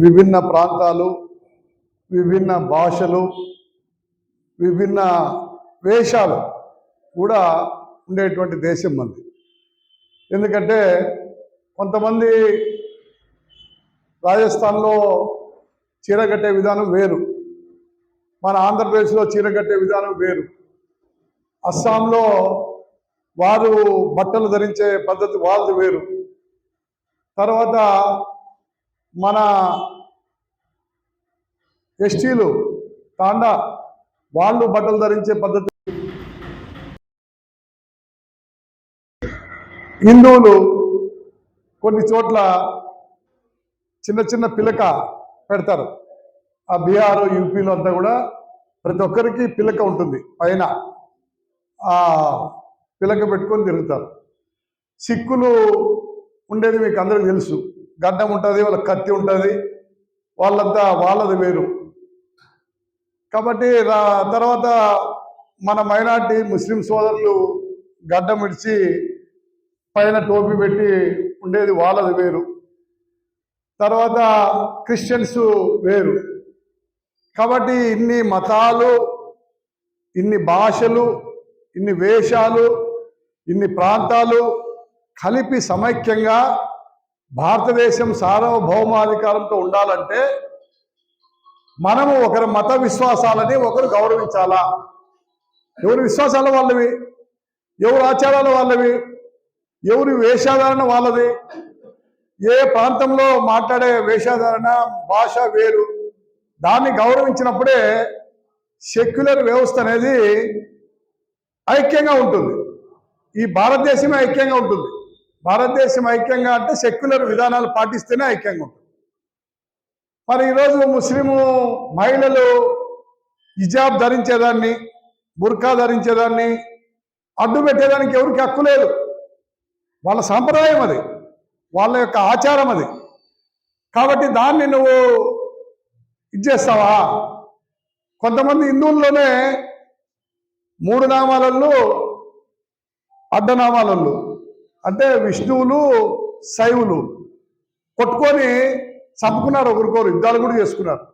విభిన్న ప్రాంతాలు విభిన్న భాషలు విభిన్న వేషాలు కూడా ఉండేటువంటి దేశం మంది ఎందుకంటే కొంతమంది రాజస్థాన్లో చీర కట్టే విధానం వేరు. మన ఆంధ్రప్రదేశ్లో చీర కట్టే విధానం వేరు. అస్సాంలో వారు బట్టలు ధరించే పద్ధతి వాళ్ళది వేరు. తర్వాత మన ఎస్టీలు తాండా వాళ్ళు బట్టలు ధరించే పద్ధతి. హిందువులు కొన్ని చోట్ల చిన్న చిన్న పిలక పెడతారు. ఆ బీహార్ యూపీలో అంతా కూడా ప్రతి ఒక్కరికి పిలక ఉంటుంది. పైన ఆ పిలక పెట్టుకొని తిరుగుతారు. సిక్కులు ఉండేది మీకు అందరికీ తెలుసు. గడ్డం ఉంటుంది వాళ్ళ కత్తి ఉంటుంది వాళ్ళంతా వాళ్ళది వేరు. కాబట్టి రా- తర్వాత మన మైనార్టీ ముస్లిం సోదరులు గడ్డం విడిచి పైన టోపీ పెట్టి ఉండేది వాళ్ళది వేరు. తర్వాత క్రిస్టియన్స్ వేరు. కాబట్టి ఇన్ని మతాలు ఇన్ని భాషలు ఇన్ని వేషాలు ఇన్ని ప్రాంతాలు కలిపి సమైక్యంగా భారతదేశం సార్వభౌమాధికారంతో ఉండాలంటే మనము ఒకరి మత విశ్వాసాలని ఒకరు గౌరవించాలా? ఎవరి విశ్వాసాల వాళ్ళవి? ఎవరి ఆచారాల వాళ్ళవి? ఎవరి వేషాధారణ వాళ్ళది? ఏ ప్రాంతంలో మాట్లాడే వేషాధారణ భాష వేరు? దాన్ని గౌరవించినప్పుడే సెక్యులర్ వ్యవస్థ అనేది ఐక్యంగా ఉంటుంది. ఈ భారతదేశమే ఐక్యంగా ఉంటుంది. భారతదేశం ఐక్యంగా అంటే సెక్యులర్ విధానాలు పాటిస్తేనే ఐక్యంగా ఉంటుంది. మరి ఈరోజు ముస్లిము మహిళలు హిజాబ్ ధరించేదాన్ని బుర్కా ధరించేదాన్ని అడ్డు పెట్టేదానికి ఎవరికి హక్కు లేదు. వాళ్ళ సాంప్రదాయం అది వాళ్ళ యొక్క ఆచారం అది. కాబట్టి దాన్ని నువ్వు ఇచ్చేస్తావా కొంతమంది హిందువుల్లోనే మూడు నామాలల్లో అడ్డనామాలల్లో అంటే విష్ణువులు శైవులు కొట్టుకొని చంపుకున్నారు ఒకరికొరు యుద్ధాలు కూడా చేసుకున్నారు.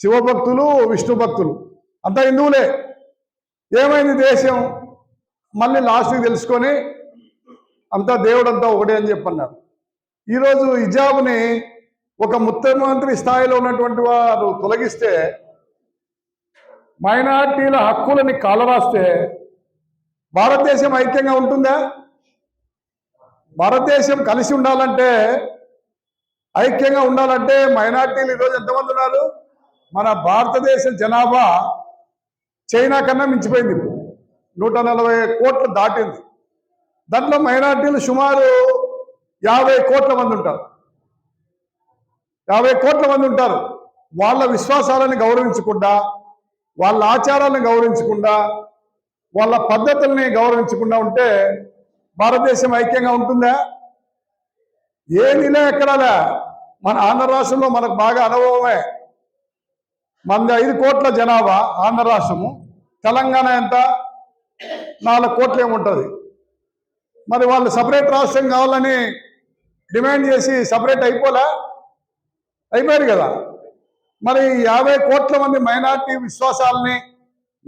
శివభక్తులు విష్ణు భక్తులు. అంతా హిందువులే. ఏమైంది దేశం? మళ్ళీ లాస్ట్కి తెలుసుకొని అంతా దేవుడు అంతా ఒకటే అని చెప్పన్నారు. ఈరోజు హిజాబ్ని ఒక ముఖ్యమంత్రి స్థాయిలో ఉన్నటువంటి వారు తొలగిస్తే మైనార్టీల హక్కులని కాలరాస్తే భారతదేశం ఐక్యంగా ఉంటుందా? భారతదేశం కలిసి ఉండాలంటే ఐక్యంగా ఉండాలంటే మైనార్టీలు ఈరోజు ఎంతమంది ఉన్నారు? మన భారతదేశ జనాభా చైనా కన్నా మించిపోయింది నూట నలభై కోట్లు దాటింది. దాంట్లో మైనార్టీలు సుమారు యాభై కోట్ల మంది ఉంటారు. యాభై కోట్ల మంది ఉంటారు. వాళ్ళ విశ్వాసాలను గౌరవించకుండా వాళ్ళ ఆచారాలను గౌరవించకుండా వాళ్ళ పద్ధతుల్ని గౌరవించకుండా ఉంటే భారతదేశం ఐక్యంగా ఉంటుందా? ఏమీలే ఎక్కడాలే? మన ఆంధ్ర రాష్ట్రంలో మనకు బాగా అనుభవమే. మనది ఐదు కోట్ల జనాభా ఆంధ్ర రాష్ట్రము. తెలంగాణ ఎంత? నాలుగు కోట్లు ఏముంటుంది మరి వాళ్ళు సపరేట్ రాష్ట్రం కావాలని డిమాండ్ చేసి సపరేట్ అయిపోలే? అయిపోయారు కదా. మరి యాభై కోట్ల మంది మైనార్టీ విశ్వాసాలని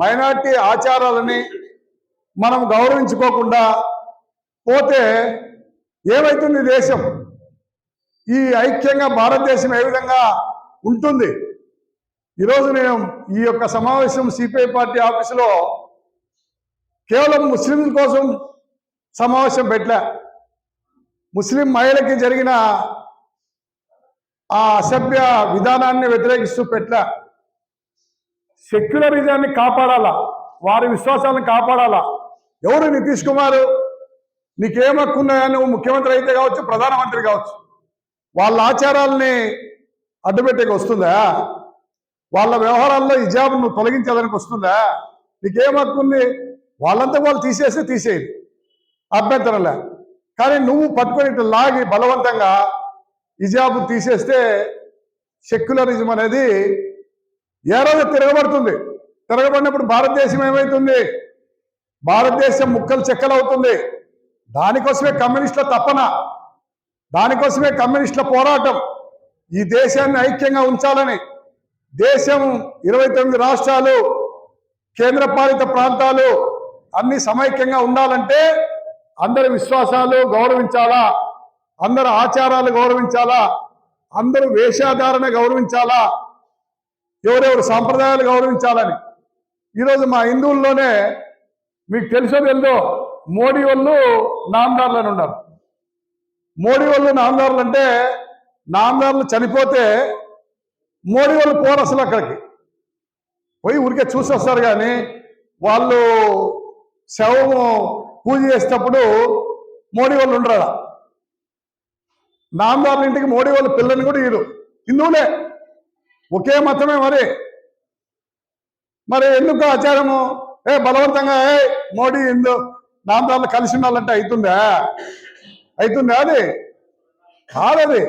మైనార్టీ ఆచారాలని మనం గౌరవించుకోకుండా పోతే ఏమవుతుంది దేశం? ఈ ఐక్యంగా భారతదేశం ఏ విధంగా ఉంటుంది? ఈరోజు నేను ఈ యొక్క సమావేశం సిపిఐ పార్టీ ఆఫీసులో కేవలం ముస్లింల కోసం సమావేశం పెట్టలే. ముస్లిం మహిళకి జరిగిన ఆ అసభ్య విధానాన్ని వ్యతిరేకిస్తూ పెట్టలే. సెక్యులరిజాన్ని కాపాడాలా? వారి విశ్వాసాలను కాపాడాలా? ఎవరు నితీష్ కుమారు? నీకేం హక్కు ఉన్నాయా నువ్వు ముఖ్యమంత్రి అయితే కావచ్చు ప్రధానమంత్రి కావచ్చు. వాళ్ళ ఆచారాలని అడ్డుపెట్టేకి వస్తుందా? వాళ్ళ వ్యవహారాల్లో హిజాబ్ నువ్వు తొలగించేదానికి వస్తుందా? నీకేం వాళ్ళంతా వాళ్ళు తీసేస్తే తీసేయండి అభ్యంతరంలే. కానీ నువ్వు పట్టుకొని ఇట్లా లాగి బలవంతంగా హిజాబ్ తీసేస్తే సెక్యులరిజం అనేది ఏ రోజు తిరగబడుతుంది? తిరగబడినప్పుడు భారతదేశం ఏమవుతుంది? భారతదేశం ముక్కలు చెక్కలవుతుంది. అవుతుంది దానికోసమే కమ్యూనిస్టుల తపన దానికోసమే కమ్యూనిస్టుల పోరాటం. ఈ దేశాన్ని ఐక్యంగా ఉంచాలని దేశం ఇరవై తొమ్మిది రాష్ట్రాలు కేంద్రపాలిత ప్రాంతాలు అన్ని సమైక్యంగా ఉండాలంటే అందరి విశ్వాసాలు గౌరవించాలా అందరి ఆచారాలు గౌరవించాలా అందరూ వేషాధారణ గౌరవించాలా ఎవరెవరు సాంప్రదాయాలు గౌరవించాలని. ఈరోజు మా హిందువుల్లోనే మీకు తెలుసో తెలుదో మోడీ వాళ్ళు నామదారులను ఉన్నారు. మోడీ వాళ్ళు నామదారులు అంటే నామదారులు చనిపోతే మోడీ వాళ్ళు పోరు అసలు అక్కడికి. పోయి ఊరికే చూసి వస్తారు కానీ వాళ్ళు శవము పూజ చేసేటప్పుడు మోడీ వాళ్ళు ఉండరా నామదారుల ఇంటికి మోడీ వాళ్ళ పిల్లని కూడా ఇరు హిందువులే. ఒకే మతమే మరి. మరి ఎందుకు ఆచారము? ఏ బలవంతంగా ఏ మోడీ హిందూ నామదారులు కలిసి ఉండాలంటే అవుతుందా? అవుతుందా అది? కాదది.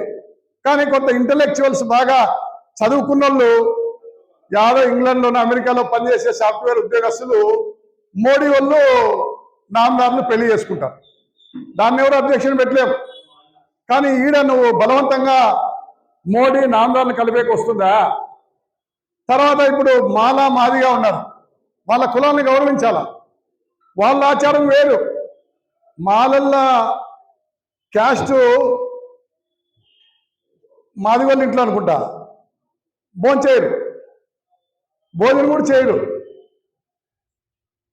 కానీ కొంత ఇంటలెక్చువల్స్ బాగా చదువుకున్న వాళ్ళు యాదో ఇంగ్లాండ్లోనూ అమెరికాలో పనిచేసే సాఫ్ట్వేర్ ఉద్యోగస్తులు మోడీ వాళ్ళు నామదారులు పెళ్ళి చేసుకుంటారు. దాన్ని ఎవరు అధ్యక్షుని పెట్టలేము కానీ ఈడ నువ్వు బలవంతంగా మోడీ నామదారులు కలిపేకి వస్తుందా? తర్వాత ఇప్పుడు మాలా మాదిగా ఉన్నారు. వాళ్ళ కులాన్ని గౌరవించాలా? వాళ్ళ ఆచారం వేరు. మాలల్ల క్యాస్ట్ మాది వాళ్ళ ఇంట్లో అనుకుంటా. భోజనం చేయరు. భోజనం కూడా చేయరు.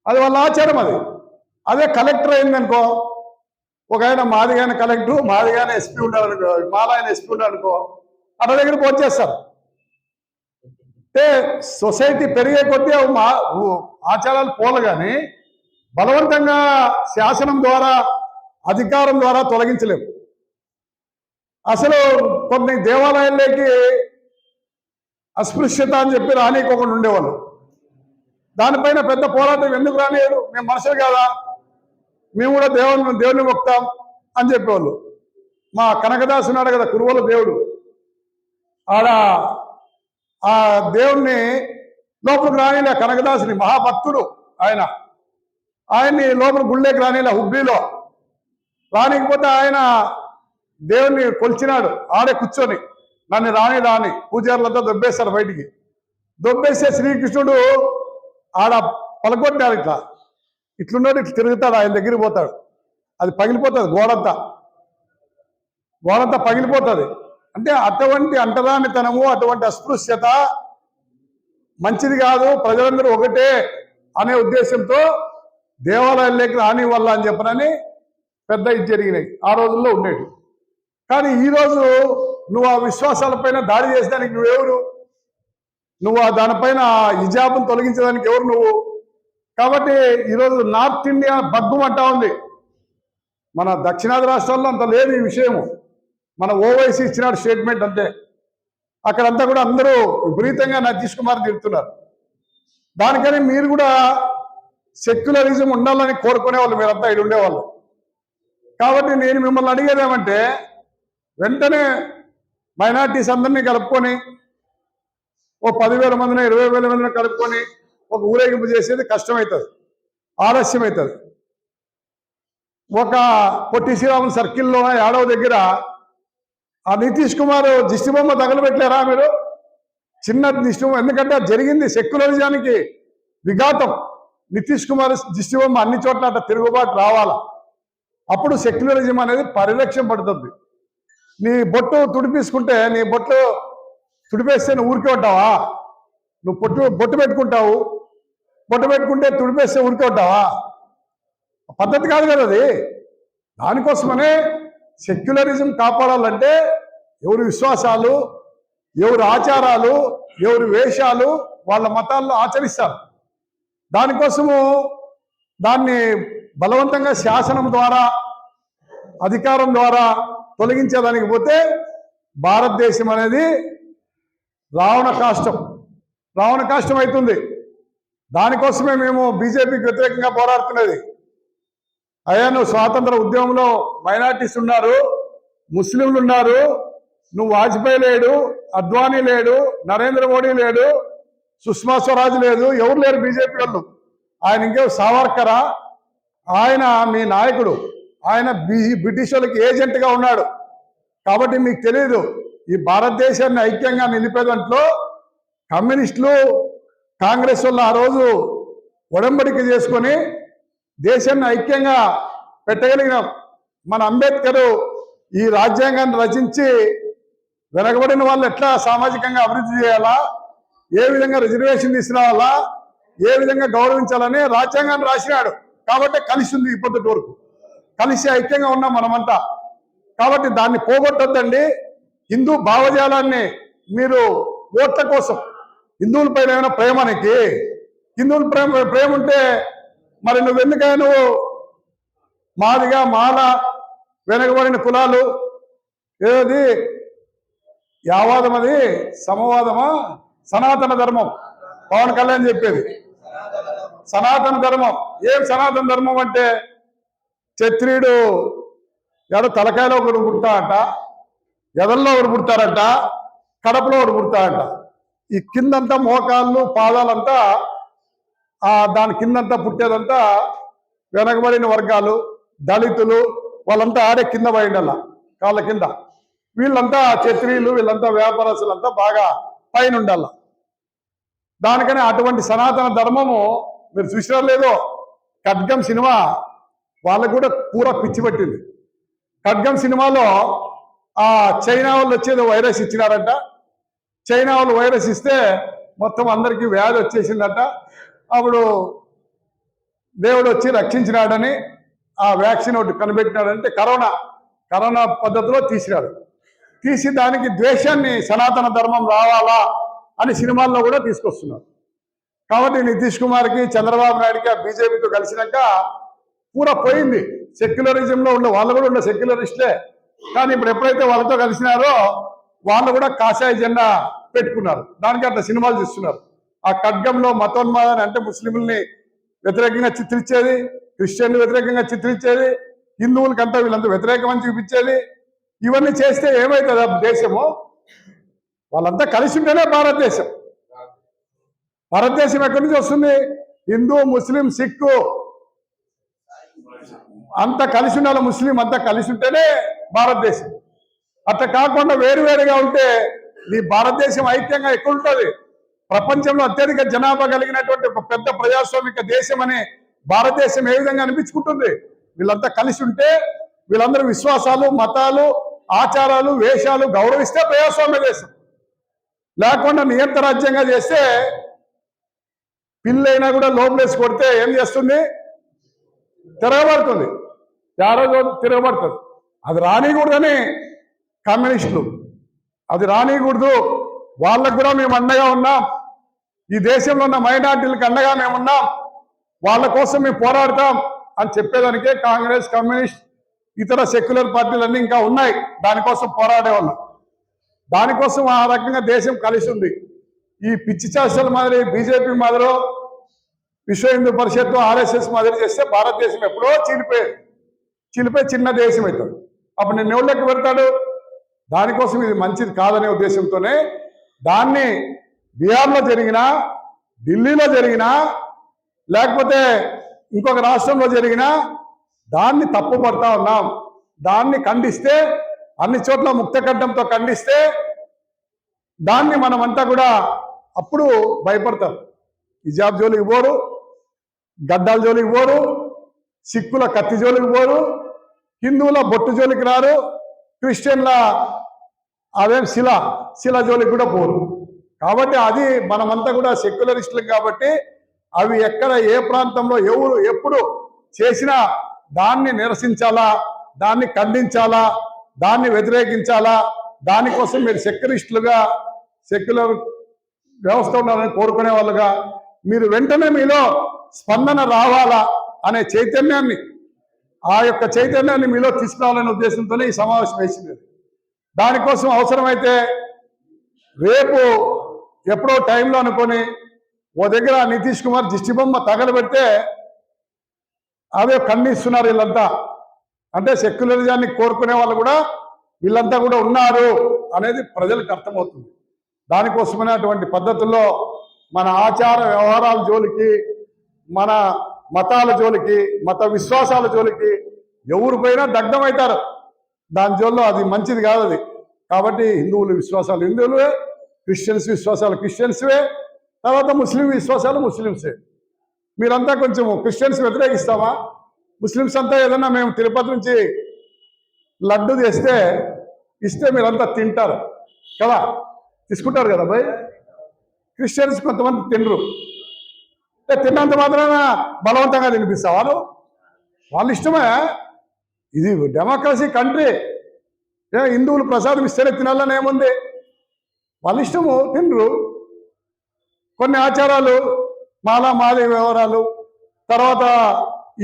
అది వాళ్ళ ఆచారం అది. అదే కలెక్టర్ అయిందనుకో ఒక ఆయన మాదిగాన కలెక్టర్ మాదిగానే ఎస్పీ ఉండాలనుకో మాల ఆయన ఎస్పీ ఉండాలనుకో అతని దగ్గర భోజనం చేస్తారు. అంటే సొసైటీ పెరిగే కొద్దీ మా ఆచారాలు పోలు కానీ బలవంతంగా శాసనం ద్వారా అధికారం ద్వారా తొలగించలేము. అసలు కొన్ని దేవాలయాల్లోకి అస్పృశ్యత అని చెప్పి రానికోకుండా ఉండేవాళ్ళు. దానిపైన పెద్ద పోరాటం ఎందుకు రానియడు మేము మనుషులు కదా? మేము కూడా దేవుని దేవుని మొక్తాం అని చెప్పేవాళ్ళు. మా కనకదాసు ఉన్నాడు కదా కురువల దేవుడు. ఆడ ఆ దేవుణ్ణి లోపలికి రానిలే కనకదాసుని మహాభక్తుడు ఆయన. ఆయన్ని లోపల గుళ్ళేకి రానిలా హుబ్లీలో రానికపోతే ఆయన దేవుణ్ణి కొలిచినాడు. ఆడే కూర్చొని. నన్ను రాని రాని. పూజారులతో దొబ్బేస్తారు బయటికి. దొబ్బేస్తే శ్రీకృష్ణుడు ఆడ పలకొట్టాడు ఇట్లా. ఇట్లున్నాడు ఇట్లా తిరుగుతాడు ఆయన దగ్గరికి పోతాడు. అది పగిలిపోతుంది గోడంతా. గోడంతా పగిలిపోతుంది. అంటే అటువంటి అంటరానితనము అటువంటి అస్పృశ్యత మంచిది కాదు ప్రజలందరూ ఒకటే అనే ఉద్దేశంతో దేవాలయాల్లోకి రాని వల్ల అని చెప్పనని పెద్ద ఇది జరిగినాయి. ఆ రోజుల్లో ఉండేవి కానీ ఈరోజు నువ్వు ఆ విశ్వాసాలపైన దాడి చేసేదానికి నువ్వెవరు నువ్వు ఆ దానిపైన హిజాబును తొలగించడానికి ఎవరు నువ్వు? కాబట్టి ఈరోజు నార్త్ ఇండియా బగ్గుమంటా ఉంది. మన దక్షిణాది రాష్ట్రాల్లో అంత లేదు ఈ విషయము. మన ఓవైసీ ఇచ్చినాడు స్టేట్మెంట్ అంతే. అక్కడంతా కూడా అందరూ విపరీతంగా నతీష్ కుమార్ తిడుతున్నారు. దానికని మీరు కూడా సెక్యులరిజం ఉండాలని కోరుకునే వాళ్ళు మీరంతా ఇక్కడ ఉండేవాళ్ళు. కాబట్టి నేను మిమ్మల్ని అడిగేది ఏమంటే వెంటనే మైనార్టీస్ అందరినీ కలుపుకొని ఓ పదివేల మందిని ఇరవై వేల మందిని కలుపుకొని ఒక ఊరేగింపు చేసేది కష్టమవుతుంది ఆలస్యం అవుతుంది ఒక పొట్టి శ్రీరాములు సర్కిల్లో ఏడవ దగ్గర ఆ నితీష్ కుమార్ దిష్టి బొమ్మ తగలబెట్టారా మీరు? చిన్న దిష్టి ఎందుకంటే అది జరిగింది సెక్యులరిజానికి విఘాతం. నితీష్ కుమార్ దిష్టి బొమ్మ అన్ని చోట్ల అట్లా తిరుగుబాటు రావాలా? అప్పుడు సెక్యులరిజం అనేది పరిరక్షణ పడుతుంది. నీ బొట్టు తుడిపేసుకుంటే నీ బొట్టు తుడిపేస్తే నువ్వు ఊరికే ఉంటావా? నువ్వు పొట్టు బొట్టు పెట్టుకుంటావు. బొట్టు పెట్టుకుంటే తుడిపేస్తే ఊరికే ఉంటావా? పద్ధతి కాదు కదా అది. దానికోసమనే సెక్యులరిజం కాపాడాలంటే ఎవరి విశ్వాసాలు ఎవరి ఆచారాలు ఎవరి వేషాలు వాళ్ళ మతాల్లో ఆచరిస్తారు. దానికోసము దాన్ని బలవంతంగా శాసనం ద్వారా అధికారం ద్వారా తొలగించేదానికి పోతే భారతదేశం అనేది రావణ కాష్టం. రావణ కాష్టం అవుతుంది దానికోసమే మేము బీజేపీకి వ్యతిరేకంగా పోరాడుతున్నది. అయ్యా నువ్వు స్వాతంత్ర ఉద్యమంలో మైనార్టీస్ ఉన్నారు ముస్లింలు ఉన్నారు నువ్వు వాజ్పేయి లేడు అద్వానీ లేడు నరేంద్ర మోడీ లేడు సుష్మా స్వరాజ్ లేదు ఎవరు లేరు బీజేపీ వాళ్ళు. ఆయన ఇంకే సావర్కరా? ఆయన మీ నాయకుడు. ఆయన బి బ్రిటిష్ వాళ్ళకి ఏజెంట్గా ఉన్నాడు. కాబట్టి మీకు తెలియదు ఈ భారతదేశాన్ని ఐక్యంగా నిలిపే దాంట్లో కమ్యూనిస్టులు కాంగ్రెస్ వాళ్ళు ఆ రోజు ఒడంబడిక చేసుకొని దేశాన్ని ఐక్యంగా పెట్టగలిగిన మన అంబేద్కర్ ఈ రాజ్యాంగాన్ని రచించి వెనకబడిన వాళ్ళు ఎట్లా సామాజికంగా అభివృద్ధి చేయాలా? ఏ విధంగా రిజర్వేషన్ తీసుకురావాలా ఏ విధంగా గౌరవించాలని రాజ్యాంగాన్ని రాసినాడు. కాబట్టి కలిసి ఉంది ఇప్పటి వరకు కలిసి ఐక్యంగా ఉన్నాం మనమంతా. కాబట్టి దాన్ని పోగొట్టొద్దండి. హిందూ భావజాలాన్ని మీరు ఓట్ల కోసం హిందువుల పైన ఏమైనా ప్రేమ హిందువుల ప్రేమ ప్రేమ ఉంటే మరి నువ్వు ఎందుకైనా నువ్వు మాదిగా మాల వెనకబడిన కులాలు? ఏది? యావాదం అది? సమవాదమా? సనాతన ధర్మం. పవన్ కళ్యాణ్ చెప్పేది. సనాతన ధర్మం. ఏం సనాతన ధర్మం అంటే క్షత్రియుడు ఎడ తలకాయలో ఒకడు అంట ఎదల్లో ఒకడు పుడతారట కడపలో ఒకడు పుడతాడట. ఈ కిందంతా మోకాళ్ళు పాదాలంతా ఆ దాని కిందంతా పుట్టేదంతా వెనకబడిన వర్గాలు దళితులు వాళ్ళంతా ఆడే కింద పడిండల్ల కాళ్ళ కింద. వీళ్ళంతా క్షత్రియులు వీళ్ళంతా వ్యాపారస్తులంతా బాగా పైన ఉండాల దానికని అటువంటి సనాతన ధర్మము మీరు చూసినా లేదో ఖడ్గం సినిమా వాళ్ళకు కూడా పూర పిచ్చి పట్టింది. ఖడ్గం సినిమాలో ఆ చైనా వాళ్ళు వచ్చేది వైరస్ ఇచ్చినారంట. చైనా వాళ్ళు వైరస్ ఇస్తే మొత్తం అందరికీ వ్యాధి వచ్చేసిందట. అప్పుడు దేవుడు వచ్చి రక్షించినాడని ఆ వ్యాక్సిన్ ఒకటి కనిపెట్టినాడంటే కరోనా. కరోనా పద్ధతిలో తీసినాడు తీసి దానికి ద్వేషాన్ని సనాతన ధర్మం రావాలా అని సినిమాల్లో కూడా తీసుకొస్తున్నారు. కాబట్టి నితీష్ కుమార్కి చంద్రబాబు నాయుడుకి ఆ బీజేపీతో కలిసినాక పూర పోయింది. సెక్యులరిజంలో ఉండే వాళ్ళు కూడా ఉండే సెక్యులరిస్టే కానీ ఇప్పుడు ఎప్పుడైతే వాళ్ళతో కలిసినారో వాళ్ళు కూడా కాషాయ జెండా పెట్టుకున్నారు. దానికి అట్లా సినిమాలు చూస్తున్నారు ఆ ఖడ్గంలో మతోన్మాదాన్ని అంటే ముస్లింలని వ్యతిరేకంగా చిత్రించేది క్రిస్టియన్లు వ్యతిరేకంగా చిత్రించేది హిందువులకంతా వీళ్ళంతా వ్యతిరేకమని చూపించేది ఇవన్నీ చేస్తే ఏమవుతుంది దేశము? వాళ్ళంతా కలిసి ఉంటేనే భారతదేశం. భారతదేశం ఎక్కడి నుంచి వస్తుంది? హిందూ ముస్లిం సిక్కు. అంత కలిసి ఉండాలి ముస్లిం అంతా కలిసి ఉంటేనే భారతదేశం. అట్లా కాకుండా వేరువేరుగా ఉంటే నీ భారతదేశం ఐక్యంగా ఎక్కువ ఉంటుంది ప్రపంచంలో అత్యధిక జనాభా కలిగినటువంటి ఒక పెద్ద ప్రజాస్వామిక దేశం అని భారతదేశం ఏ విధంగా అనిపించుకుంటుంది? వీళ్ళంతా కలిసి ఉంటే వీళ్ళందరూ విశ్వాసాలు మతాలు ఆచారాలు వేషాలు గౌరవిస్తే ప్రజాస్వామ్య దేశం లేకుండా నియంత్ర రాజ్యంగా చేస్తే పిల్లైనా కూడా లోపలేసి కొడితే ఏం చేస్తుంది? తిరగబడుతుంది. యారో తిరగబడుతుంది. అది రానికూడదని కమ్యూనిస్టులు. అది రానికూడదు. వాళ్ళకు కూడా మేము అండగా ఉన్నాం. ఈ దేశంలో ఉన్న మైనార్టీలకు అండగా మేమున్నాం వాళ్ళ కోసం మేము పోరాడతాం అని చెప్పేదానికే కాంగ్రెస్ కమ్యూనిస్ట్ ఇతర సెక్యులర్ పార్టీలన్నీ ఇంకా ఉన్నాయి. దానికోసం పోరాడేవాళ్ళు. దానికోసం ఆ రకంగా దేశం కలిసి ఉంది. ఈ పిచ్చి చేష్టల మాదిరి బీజేపీ మాదిరి విశ్వ హిందూ పరిషత్తు ఆర్ఎస్ఎస్ మాదిరి చేస్తే భారతదేశం ఎప్పుడో చీలిపోయేది చీలిపోయి చిన్న దేశం అవుతుంది అప్పుడు నేను ఎవరికి పెడతాడు? దానికోసం ఇది మంచిది కాదనే ఉద్దేశంతోనే దాన్ని బీహార్లో జరిగినా ఢిల్లీలో జరిగినా లేకపోతే ఇంకొక రాష్ట్రంలో జరిగినా దాన్ని తప్పుపడతా ఉన్నాం. దాన్ని ఖండిస్తే అన్ని చోట్ల ముక్తకంఠంతో ఖండిస్తే దాన్ని మనమంతా కూడా అప్పుడు భయపడతారు హిజాబ్ జోలికి పోరు గడ్డాల జోలికి పోరు సిక్కుల కత్తి జోలికి పోరు హిందువుల బొట్టు జోలికి రారు క్రిస్టియన్ల అదేం శిల శిల జోలికి కూడా పోరు. కాబట్టి అది మనమంతా కూడా సెక్యులరిస్టులు కాబట్టి అవి ఎక్కడ ఏ ప్రాంతంలో ఎవరు ఎప్పుడు చేసినా దాన్ని నిరసించాలా? దాన్ని ఖండించాలా? దాన్ని వ్యతిరేకించాలా? దానికోసం మీరు సెక్యులరిస్టులుగా సెక్యులర్ వ్యవస్థ ఉండాలని కోరుకునే వాళ్ళుగా మీరు వెంటనే మీలో స్పందన రావాలా అనే చైతన్యాన్ని ఆ యొక్క చైతన్యాన్ని మీలో తీసుకురావాలనే ఉద్దేశంతోనే ఈ సమావేశం వేసింది. దానికోసం అవసరమైతే రేపు ఎప్పుడో టైంలో అనుకొని ఓ దగ్గర నితీష్ కుమార్ దిష్టిబొమ్మ తగలబెడితే అదే ఖండిస్తున్నారు వీళ్ళంతా. అంటే సెక్యులరిజాన్ని కోరుకునే వాళ్ళు కూడా వీళ్ళంతా కూడా ఉన్నారు అనేది ప్రజలకు అర్థమవుతుంది. దానికోసమనే అటువంటి పద్ధతుల్లో మన ఆచార వ్యవహారాల జోలికి మన మతాల జోలికి మత విశ్వాసాల జోలికి ఎవరు పోయినా దగ్ధమవుతారు. దాని జోల్లో అది మంచిది కాదు అది. కాబట్టి హిందువుల విశ్వాసాలు హిందువులే క్రిస్టియన్స్ విశ్వాసాలు క్రిస్టియన్స్వే తర్వాత ముస్లిం విశ్వాసాలు ముస్లిమ్సే. మీరంతా కొంచెం క్రిస్టియన్స్ వ్యతిరేకిస్తావా? ముస్లిమ్స్ అంతా ఏదన్నా మేము తిరుపతి నుంచి లడ్డు తెస్తే ఇస్తే మీరంతా తింటారు. కదా? తీసుకుంటారు కదా భయ్? క్రిస్టియన్స్ కొంతమంది తినరు. తిన్నంత మాత్రాన బలవంతంగా తినిపిస్తావా వాళ్ళు వాళ్ళ ఇష్టమే. ఇది డెమోక్రసీ కంట్రీ ఏ హిందువులు ప్రసాదం ఇస్తేనే తినాలని ఏముంది? వాళ్ళ ఇష్టము తినరు. కొన్ని ఆచారాలు మాలా మాది వ్యవహారాలు. తర్వాత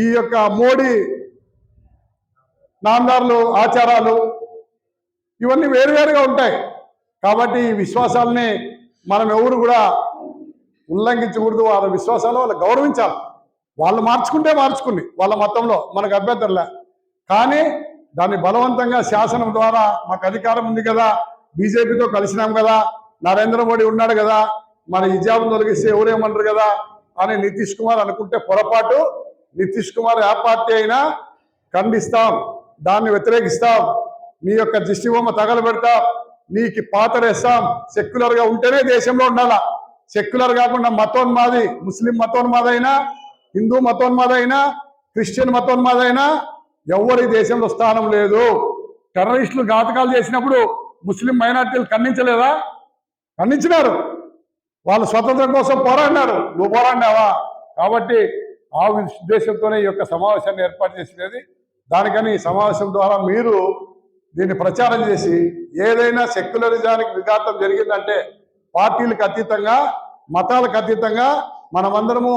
ఈ యొక్క మోడీ నాందార్లు ఆచారాలు ఇవన్నీ వేరువేరుగా ఉంటాయి. కాబట్టి ఈ విశ్వాసాలని మనం ఎవరు కూడా ఉల్లంఘించకూడదు. వాళ్ళ విశ్వాసాలు వాళ్ళు గౌరవించాలి. వాళ్ళు మార్చుకుంటే మార్చుకుని వాళ్ళ మతంలో మనకు అభ్యంతరంలే కానీ దాన్ని బలవంతంగా శాసనం ద్వారా మాకు అధికారం ఉంది కదా బీజేపీతో కలిసినాం కదా నరేంద్ర మోడీ ఉన్నాడు కదా మన హిజాబ్ తొలగిస్తే ఎవరేమంటారు కదా? అని నితీష్ కుమార్ అనుకుంటే పొరపాటు. నితీష్ కుమార్ ఏ పార్టీ అయినా ఖండిస్తాం. దాన్ని వ్యతిరేకిస్తాం. నీ యొక్క దిష్టిబొమ్మ తగలబెడతాం. నీకు పాతరేస్తాం. సెక్యులర్గా ఉంటేనే దేశంలో ఉండాలా? సెక్యులర్ కాకుండా మతోన్మాది ముస్లిం మతోన్మాదైనా హిందూ మతోన్మాదైనా క్రిస్టియన్ మతోన్మాదైనా ఎవరి దేశంలో స్థానం లేదు. టెర్రరిస్టులు ఘాతకాలు చేసినప్పుడు ముస్లిం మైనార్టీలు ఖండించలేదా? ఖండించినారు. వాళ్ళు స్వతంత్రం కోసం పోరాడినారు. నువ్వు పోరాడినావా? కాబట్టి ఆ ఉద్దేశంతోనే ఈ యొక్క సమావేశాన్ని ఏర్పాటు చేసినది. దానికని ఈ సమావేశం ద్వారా మీరు దీన్ని ప్రచారం చేసి ఏదైనా సెక్యులరిజానికి విఘాతం జరిగిందంటే పార్టీలకు అతీతంగా మతాలకు అతీతంగా మనమందరము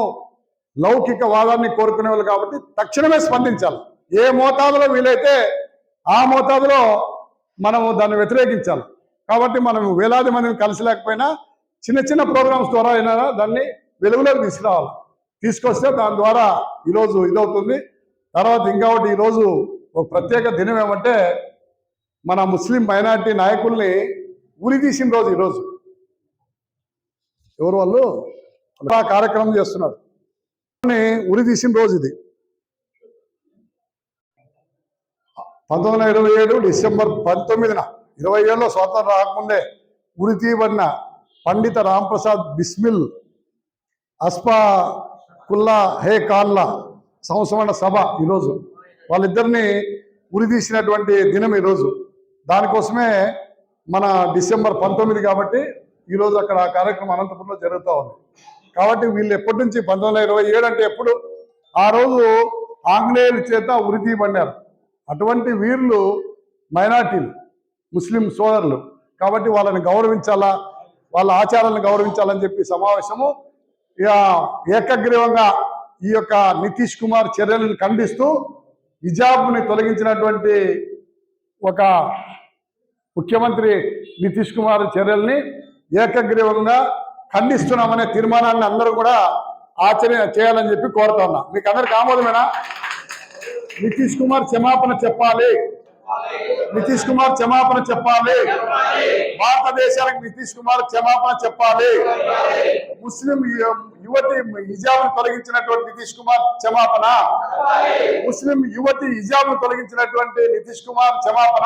లౌకిక వాదాన్ని కోరుకునే వాళ్ళు కాబట్టి తక్షణమే స్పందించాలి. ఏ మోతాదులో వీలైతే ఆ మోతాదులో మనము దాన్ని వ్యతిరేకించాలి. కాబట్టి మనం వేలాది మందిని కలిసలేకపోయినా చిన్న చిన్న ప్రోగ్రామ్స్ ద్వారా అయినా దాన్ని వెలుగులోకి తీసుకురావాలి. తీసుకొస్తే దాని ద్వారా ఈరోజు ఇదవుతుంది. తర్వాత ఇంకొకటి ఈరోజు ఒక ప్రత్యేక దినం ఏమంటే మన ముస్లిం మైనారిటీ నాయకుల్ని ఉరి తీసిన రోజు ఈరోజు ఎవరు వాళ్ళు? ఆ కార్యక్రమం చేస్తున్నారు. ఉరి తీసిన రోజు ఇది. పంతొమ్మిది వందల ఇరవై ఏడు డిసెంబర్ పంతొమ్మిదిన ఇరవై ఏళ్ళలో స్వాతంత్రం రాకముందే ఉరి తీయబడిన పండిత రాంప్రసాద్ బిస్మిల్ అస్పా కుల్లా హే కాల్లా సంవత్సరణ సభ ఈరోజు. వాళ్ళిద్దరిని ఉరిదీసినటువంటి దినం ఈరోజు. దానికోసమే మన డిసెంబర్ పంతొమ్మిది కాబట్టి ఈరోజు అక్కడ ఆ కార్యక్రమం అనంతపురంలో జరుగుతూ ఉంది. కాబట్టి వీళ్ళు ఎప్పటి నుంచి పంతొమ్మిది వందల ఇరవై ఏడు అంటే ఎప్పుడు ఆ రోజు ఆంగ్లేయుల చేత ఉరితీయబడినారు అటువంటి వీరులు మైనార్టీలు ముస్లిం సోదరులు. కాబట్టి వాళ్ళని గౌరవించాలా? వాళ్ళ ఆచారాలను గౌరవించాలని చెప్పి సమావేశము ఇక ఏకగ్రీవంగా ఈ యొక్క నితీష్ కుమార్ చర్యలను ఖండిస్తూ హిజాబ్ని తొలగించినటువంటి ఒక ముఖ్యమంత్రి నితీష్ కుమార్ చర్యల్ని ఏకగ్రీవంగా ఖండిస్తున్నామనే తీర్మానాన్ని అందరూ కూడా ఆచరణ చేయాలని చెప్పి కోరుతా ఉన్నా. మీకు అందరికి ఆమోదమేనా? నితీష్ కుమార్ క్షమాపణ చెప్పాలి. నితీష్ కుమార్ క్షమాపణ చెప్పాలి. భారతదేశానికి నితీష్ కుమార్ క్షమాపణ చెప్పాలి. ముస్లిం యువతి హిజాబ్ తొలగించినటువంటి నితీష్ కుమార్ క్షమాపణ. ముస్లిం యువతి హిజాబ్ తొలగించినటువంటి నితీష్ కుమార్ క్షమాపణ.